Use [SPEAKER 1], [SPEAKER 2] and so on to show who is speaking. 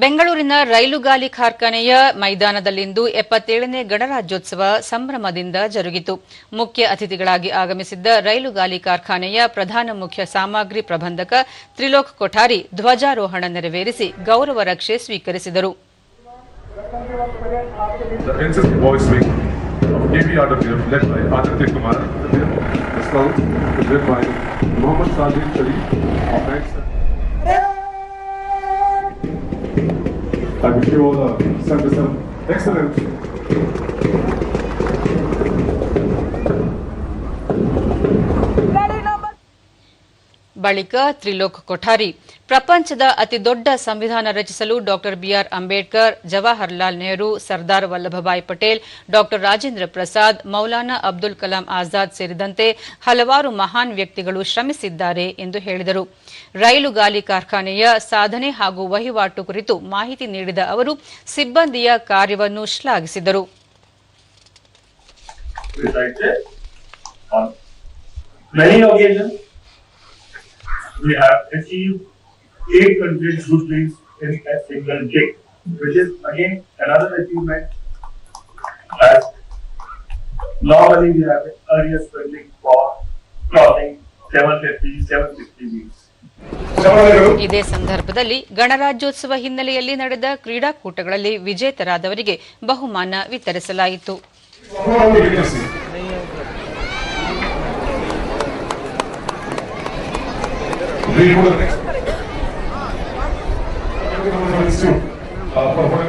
[SPEAKER 1] ಬೆಂಗಳೂರಿನ ರೈಲುಗಾಲಿ ಕಾರ್ಖಾನೆಯ ಮೈದಾನದಲ್ಲಿಂದು ಎಪ್ಪತ್ತೇಳನೇ ಗಣರಾಜ್ಯೋತ್ಸವ ಸಂಭ್ರಮದಿಂದ ಜರುಗಿತು. ಮುಖ್ಯ ಅತಿಥಿಗಳಾಗಿ ಆಗಮಿಸಿದ್ದ ರೈಲುಗಾಲಿ ಕಾರ್ಖಾನೆಯ ಪ್ರಧಾನ ಮುಖ್ಯ ಸಾಮಗ್ರಿ ಪ್ರಬಂಧಕ ತ್ರಿಲೋಕ್ ಕೊಠಾರಿ ಧ್ವಜಾರೋಹಣ ನೆರವೇರಿಸಿ ಗೌರವ ರಕ್ಷೆ ಸ್ವೀಕರಿಸಿದರು.
[SPEAKER 2] I wish you all a some, some excellent
[SPEAKER 1] ಬಳಿಕ ತ್ರಿಲೋಕ್ ಕೊಠಾರಿ. ಪ್ರಪಂಚದ ಅತಿದೊಡ್ಡ ಸಂವಿಧಾನ ರಚಿಸಲು doctor B R Ambedkar Jawaharlal Nehru, Sardar Vallabhbhai Patel doctor Rajendra Prasad, Maulana Abdul Kalam Azad ಸೇರಿದಂತೆ ಹಲವಾರು ಮಹಾನ್ ವ್ಯಕ್ತಿಗಳು ಶ್ರಮಿಸಿದ್ದಾರೆ ಎಂದು ಹೇಳಿದರು. ರೈಲು ಗಾಲಿ ಕಾರ್ಖಾನೆಯ ಸಾಧನೆ ಹಾಗೂ ವಹಿವಾಟು ಕುರಿತು ಮಾಹಿತಿ ನೀಡಿದ ಅವರು, ಸಿಬ್ಬಂದಿಯ ಕಾರ್ಯವನ್ನು ಶ್ಲಾಘಿಸಿದರು.
[SPEAKER 3] We have achieved 800 good things in a single day, which is again another achievement. As normally we have an earlier spending for crossing 750, 760 weeks.
[SPEAKER 1] ಇದೇ ಸಂದರ್ಭದಲ್ಲಿ ಗಣರಾಜ್ಯೋತ್ಸವ ಹಿನ್ನೆಲೆಯಲ್ಲಿ ನಡೆದ ಕ್ರೀಡಾಕೂಟಗಳಲ್ಲಿ ವಿಜೇತರಾದವರಿಗೆ ಬಹುಮಾನ ವಿತರಿಸಲಾಯಿತು
[SPEAKER 2] Vem, Por favor.